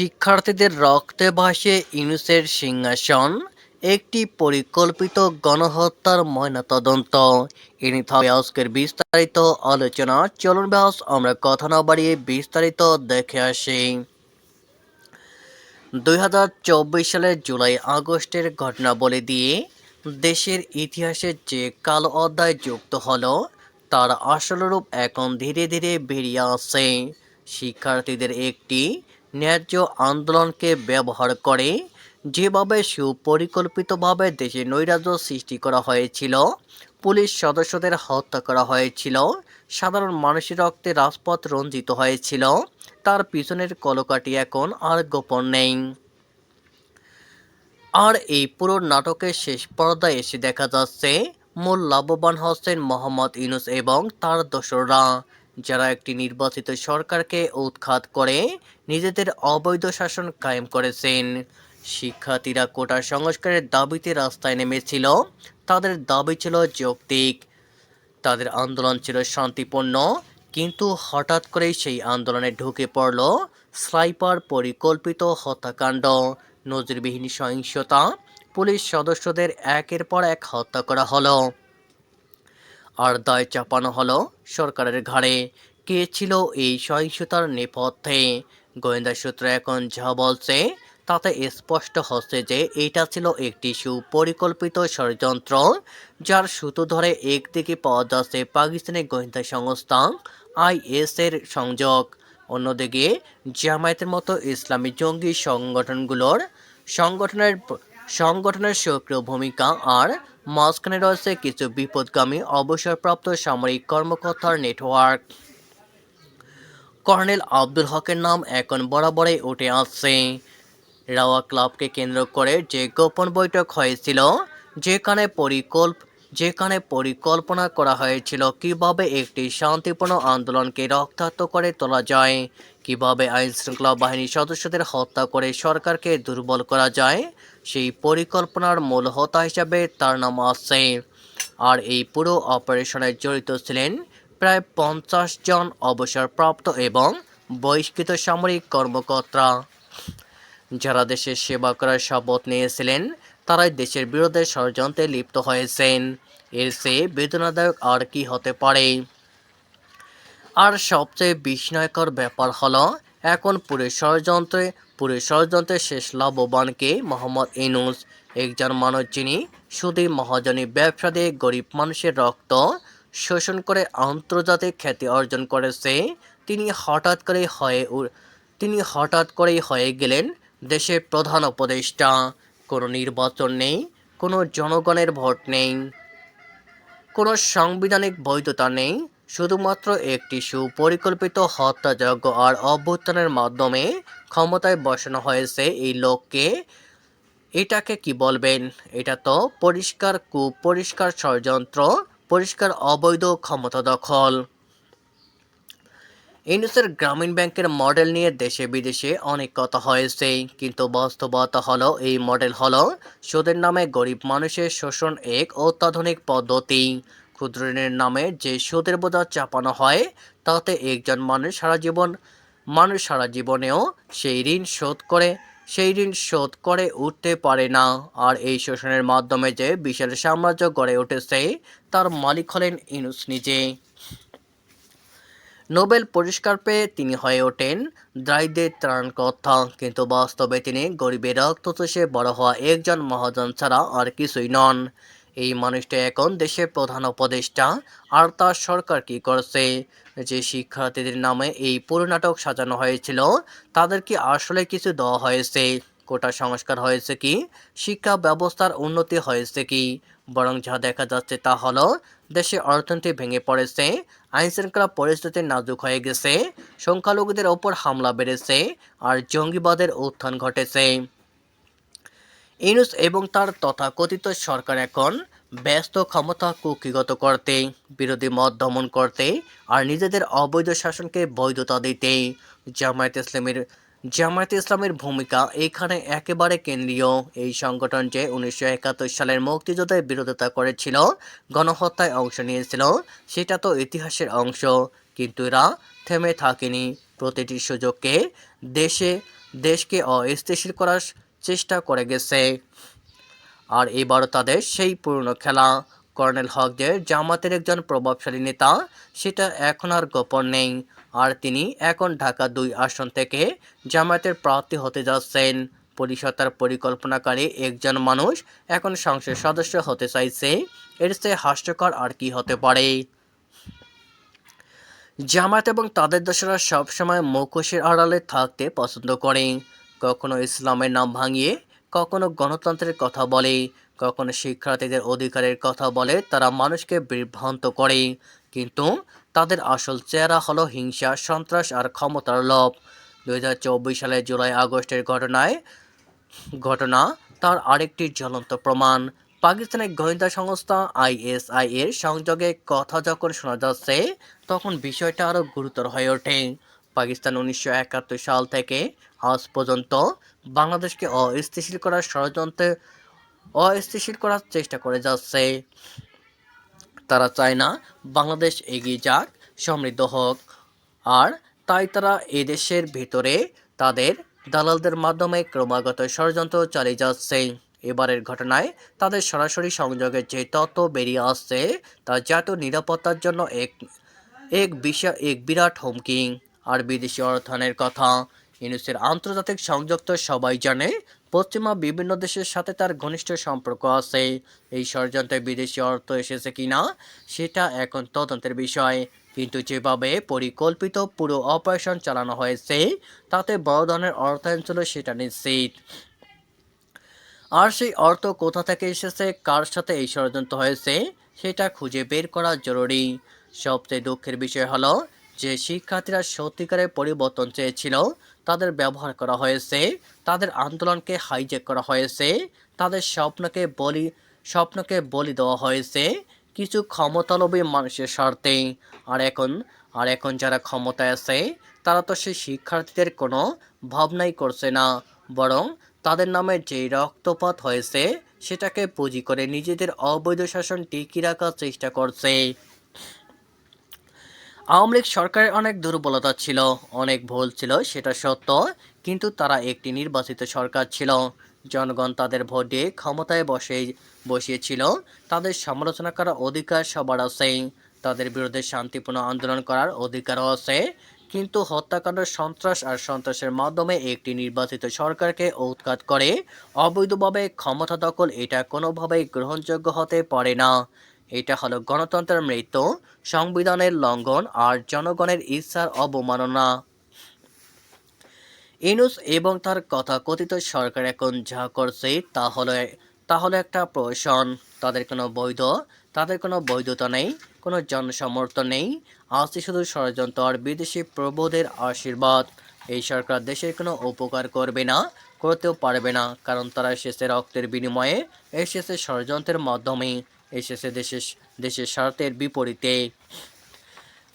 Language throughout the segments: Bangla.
শিক্ষার্থীদের রক্তে ভাসে ইউনুসের সিংহাসন, একটি পরিকল্পিত গণহত্যার ময়নাতদন্ত। এ বিস্তারিত আলোচনা। চলুন ব্যাস, আমরা কথা না বাড়িয়ে বিস্তারিত দেখে আসি। দুই হাজার চব্বিশ সালের জুলাই আগস্টের ঘটনাবলী দিয়ে দেশের ইতিহাসে যে কালো অধ্যায় যুক্ত হলো, তার আসল রূপ এখন ধীরে ধীরে বেরিয়ে আসছে। শিক্ষার্থীদের একটি ন্যায্য আন্দোলনকে ব্যবহার করে যেভাবে সুপরিকল্পিতভাবে দেশে নৈরাজ্য সৃষ্টি করা হয়েছিল, পুলিশ সদস্যদের হত্যা করা হয়েছিল, সাধারণ মানুষের রক্তে রাজপথ রঞ্জিত হয়েছিল, তার পিছনের কলকাটি এখন আর গোপন নেই। আর এই পুরো নাটকের শেষ পর্দায় এসে দেখা যাচ্ছে, মূল লাভবান হচ্ছেন মোহাম্মদ ইউনুস এবং তার দোসররা। যারা একটি নির্বাচিত সরকারকে উৎখাত করে নিজেদের অবৈধ শাসন কায়েম করেছেন। শিক্ষার্থীরা কোটা সংস্কারের দাবিতে রাস্তায় নেমেছিল। তাদের দাবি ছিল যৌক্তিক। তাদের আন্দোলন ছিল শান্তিপূর্ণ, কিন্তু হঠাৎ করেই সেই আন্দোলনে ঢুকে পড়ল স্নাইপার পরিকল্পিত হত্যাকাণ্ড। নজিরবিহীন সহিংসতা, পুলিশ সদস্যদের একের পর এক হত্যা করা হলো। আর দায় চাপানো হলো সরকারের ঘাড়ে। কে ছিল এই সহিংসতার নেপথ্যে? গোয়েন্দা সূত্র এখন যা বলছে, তাতে স্পষ্ট হচ্ছে যে এটা ছিল একটি সুপরিকল্পিত ষড়যন্ত্র, যার সুতো ধরে একদিকে পাওয়া যাচ্ছে পাকিস্তানের গোয়েন্দা সংস্থা আইএস এর সংযোগ, অন্যদিকে জামায়াতের মতো ইসলামী জঙ্গি সংগঠনগুলোর সংগঠনের সংগঠনের সক্রিয় ভূমিকা আর মাঝখানে রয়েছে কিছু বিপদগামী অবসরপ্রাপ্ত সামরিক কর্মকর্তার নেটওয়ার্ক। কর্নেল আব্দুল হকের নাম এখন বরাবরই উঠে আসছে। রাওয়া ক্লাবকে কেন্দ্র করে যে গোপন বৈঠক হয়েছিল, যেখানে পরিকল্প, যেখানে পরিকল্পনা করা হয়েছিল কীভাবে একটি শান্তিপূর্ণ আন্দোলনকে রক্তাক্ত করে তোলা যায়, কীভাবে আইন শৃঙ্খলা বাহিনীর সদস্যদের হত্যা করে সরকারকে দুর্বল করা যায় সেই পরিকল্পনার মূল হতা হিসাবে তার নাম আসছে আর এই পুরো অপারেশনে জড়িত ছিলেন প্রায় পঞ্চাশ জন অবসরপ্রাপ্ত এবং বহিষ্কৃত সামরিক কর্মকর্তা। যারা দেশের সেবা করার শপথ নিয়েছিলেন, তারাই দেশের বিরুদ্ধে ষড়যন্ত্রে লিপ্ত হয়েছেন। এর চেয়ে বেদনাদায়ক আর কি হতে পারে? আর সবচেয়ে বিস্ময়কর ব্যাপার হলো এখন পুরো ষড়যন্ত্রে, পুরো ষড়যন্ত্রের শেষ লাভবানকে মোহাম্মদ ইনুস। একজন মানুষ যিনি শুধু মহাজনী ব্যবসা দিয়ে গরিব মানুষের রক্ত শোষণ করে আন্তর্জাতিক খ্যাতি অর্জন করেছে। তিনি হঠাৎ করে হয়ে তিনি হঠাৎ করেই হয়ে গেলেন দেশের প্রধান উপদেষ্টা। কোনো নির্বাচন নেই, কোনো জনগণের ভোট নেই, কোনো সাংবিধানিক বৈধতা নেই শুধুমাত্র একটি সুপরিকল্পিত হত্যাযজ্ঞ আর অভ্যুত্থানের মাধ্যমে ক্ষমতায় বসানো হয়েছে এই লোককে। এটাকে কি বলবেন? এটা তো পরিষ্কার কুপরিষ্কার ষড়যন্ত্র, পরিষ্কার অবৈধ ক্ষমতা দখল। ইউনুসের গ্রামীণ ব্যাংকের মডেল নিয়ে দেশে বিদেশে অনেক কথা হয়েছে, কিন্তু বাস্তবতা হলো এই মডেল হলো, সুদের নামে গরিব মানুষের শোষণ এক অত্যাধুনিক পদ্ধতি। ক্ষুদ্র ঋণের নামে যে সুদের বোঝা চাপানো হয়, তাতে একজন মানুষ সারা জীবন, মানুষ সারা জীবনেও সেই ঋণ শোধ করে, সেই ঋণ শোধ করে উঠতে পারে না। আর এই শোষণের মাধ্যমে যে বিশাল সাম্রাজ্য গড়ে উঠেছে, তার মালিক হলেন ইনুস নিজে। নোবেল পুরস্কার পেয়ে তিনি হয়ে ওঠেন দ্রাইদের ত্রাণকর্তা, কিন্তু বাস্তবে তিনি গরিবের রক্ত বড় হওয়া একজন মহাজন ছাড়া আর কিছুই নন। এই মানুষটা এখন দেশের প্রধান উপদেষ্টা। আর তার সরকার কি করছে? যে শিক্ষার্থীদের নামে এই পুরো নাটক সাজানো হয়েছিল তাদের কি আসলে কিছু দেওয়া হয়েছে। কোটা সংস্কার হয়েছে কি? শিক্ষা ব্যবস্থার উন্নতি হয়েছে কি? বরং যা দেখা যাচ্ছে তা হলো, দেশে অর্থনীতি ভেঙে পড়েছে, আইনশৃঙ্খলা পরিস্থিতি নাজুক হয়ে গেছে, সংখ্যালঘুদের ওপর হামলা বেড়েছে, আর জঙ্গিবাদের উত্থান ঘটেছে। ইউনুস এবং তার তথাকথিত সরকার এখন ব্যস্ত, ক্ষমতা কুক্ষিগত করতে, বিরোধী মত দমন করতে আর নিজেদের অবৈধ শাসনকে বৈধতা দিতে জামায়াত ইসলামের জামায়াত ইসলামের ভূমিকা এখানে একেবারে কেন্দ্রীয়। এই সংগঠন যে উনিশশো একাত্তর সালের মুক্তিযুদ্ধের বিরোধিতা করেছিল, গণহত্যায় অংশ নিয়েছিল, সেটা তো ইতিহাসের অংশ। কিন্তু এরা থেমে থাকেনি। প্রতিটি সুযোগকে দেশে, দেশকে অস্থিতিশীল করার চেষ্টা করে গেছে। আর এবারও তাদের সেই পুরনো খেলা। কর্নেল হকদের জামাতের একজন প্রভাবশালী নেতা, সেটা এখন আর গোপন নেই। আর তিনি এখন ঢাকা দুই আসন থেকে জামায়াতের প্রার্থী হতে যাচ্ছেন। পরিষদ তার পরিকল্পনাকারী একজন মানুষ এখন সংসদ সদস্য হতে চাইছে। এর চেয়ে হাস্যকর আর কি হতে পারে? জামায়াত এবং তাদের দোষরা সবসময় মুখোশের আড়ালে থাকতে পছন্দ করে। কখনো ইসলামের নাম ভাঙিয়ে, কখনো গণতন্ত্রের কথা বলে, কখনো শিক্ষার্থীদের অধিকারের কথা বলে তারা মানুষকে বিভ্রান্ত করে। কিন্তু তাদের আসল চেহারা হলো হিংসা, সন্ত্রাস আর ক্ষমতার লোভ। দু হাজার চব্বিশ সালে জুলাই আগস্টের ঘটনায়, ঘটনা তার আরেকটি জ্বলন্ত প্রমাণ। পাকিস্তানের গোয়েন্দা সংস্থা আইএসআই এর সংযোগে কথা যখন শোনা যাচ্ছে, তখন বিষয়টা আরও গুরুতর হয়ে ওঠে। পাকিস্তান উনিশশো একাত্তর সাল থেকে আজ পর্যন্ত বাংলাদেশকে অস্থিতিশীল করার ষড়যন্ত্রে অস্থিতিশীল করার চেষ্টা করে যাচ্ছে। তারা চায় না বাংলাদেশ এগিয়ে যাক, সমৃদ্ধ হোক। আর তাই তারা এদেশের ভিতরে তাদের দালালদের মাধ্যমে ক্রমাগত ষড়যন্ত্র চালিয়ে যাচ্ছে। এবারের ঘটনায় তাদের সরাসরি সংযোগের যে তথ্য বেরিয়ে আসছে, তা জাতীয় নিরাপত্তার জন্য এক এক বিশাল এক বিরাট হুমকি। আর বিদেশি অর্থায়নের কথা। ইউনুসের আন্তর্জাতিক সংযুক্ত সবাই জানে, পশ্চিমা বিভিন্ন দেশের সাথে তার ঘনিষ্ঠ সম্পর্ক আছে। এই ষড়যন্ত্রে বিদেশি অর্থ এসেছে কিনা, সেটা এখন তদন্তের বিষয়। কিন্তু যেভাবে পরিকল্পিত পুরো অপারেশন চালানো হয়েছে, তাতে বড় ধরনের অর্থায়ন ছিল সেটা নিশ্চিত। আর সেই অর্থ কোথা থেকে এসেছে, কার সাথে এই ষড়যন্ত্র হয়েছে, সেটা খুঁজে বের করা জরুরি। সবচেয়ে দুঃখের বিষয় হলো যে শিক্ষার্থীরা সত্যিকারের পরিবর্তন চেয়েছিল, তাদের ব্যবহার করা হয়েছে, তাদের আন্দোলনকে হাইজ্যাক করা হয়েছে, তাদের স্বপ্নকে বলি স্বপ্নকে বলি দেওয়া হয়েছে কিছু ক্ষমতালোভী মানুষের স্বার্থে। আর এখন আর এখন যারা ক্ষমতায় আছে, তারা তো সেই শিক্ষার্থীদের কোনো ভাবনাই করছে না, বরং তাদের নামে যে রক্তপাত হয়েছে, সেটাকে পুঁজি করে নিজেদের অবৈধ শাসন টিকিয়ে রাখার চেষ্টা করছে। আওয়ামী লীগ সরকারের অনেক দুর্বলতা ছিল, অনেক ভুল ছিল, সেটা সত্য, কিন্তু তারা একটি নির্বাচিত সরকার ছিল। জনগণ তাদের ভোট দিয়ে ক্ষমতায় বসে, বসিয়েছিল। তাদের সমালোচনা করার অধিকার সবার আছে। তাদের বিরুদ্ধে শান্তিপূর্ণ আন্দোলন করার অধিকারও আছে। কিন্তু হত্যাকাণ্ড সন্ত্রাস আর সন্ত্রাসের মাধ্যমে একটি নির্বাচিত সরকারকে উৎখাত করে। অবৈধভাবে ক্ষমতা দখল এটা কোনোভাবেই গ্রহণযোগ্য হতে পারে না। এটা হলো গণতন্ত্রের মৃত্যু, সংবিধানের লঙ্ঘন আর জনগণের ইচ্ছার অবমাননা। ইনুস এবং তার কথাকথিত সরকার এখন যা করছে তা হলো তা হলো একটা প্রহসন। তাদের কোনো বৈধ, তাদের কোনো বৈধতা নেই, কোনো জনসমর্থন নেই। আছে শুধু ষড়যন্ত্র আর বিদেশি প্রবোধের আশীর্বাদ। এই সরকার দেশের কোনো উপকার করবে না, করতেও পারবে না, কারণ তারা এসেছে রক্তের বিনিময়ে, এসেছে ষড়যন্ত্রের মাধ্যমে। এসেছে দেশের দেশের স্বার্থের বিপরীতে।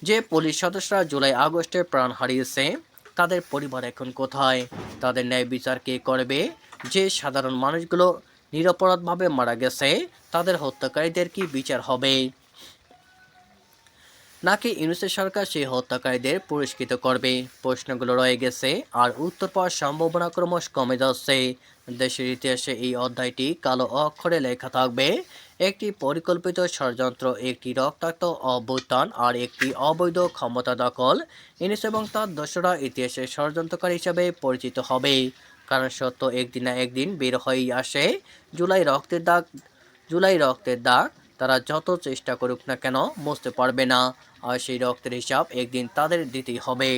যে পুলিশ সদস্যরা জুলাই আগস্টে প্রাণ হারিয়েছে, তাদের পরিবার এখন কোথায়? তাদের ন্যায় বিচার কে করবে? যে সাধারণ মানুষগুলো নিরপরাধভাবে মারা গেছে, তাদের হত্যাকারীদের কি বিচার হবে? নাকি ইউনুসের সরকার সেই হত্যাকারীদের পুরস্কৃত করবে? প্রশ্নগুলো রয়ে গেছে, আর উত্তর পাওয়ার সম্ভাবনা ক্রমশ কমে যাচ্ছে। দেশের ইতিহাসে এই অধ্যায়টি কালো অক্ষরে লেখা থাকবে, একটি পরিকল্পিত ষড়যন্ত্র, একটি রক্তাক্ত অভ্যুত্থান, আর একটি অবৈধ ক্ষমতা দখল। ইউনুস এবং তার দোসরা ইতিহাসের ষড়যন্ত্রকারী হিসাবে পরিচিত হবে। কারণ সত্য, একদিন না একদিন বের হয়েই আসে। জুলাই রক্তের দাগ, জুলাই রক্তের দাগ, তারা যত চেষ্টা করুক না কেন বুঝতে পারবে না। আর সেই রক্তের হিসাব একদিন তাদের দিতেই হবে।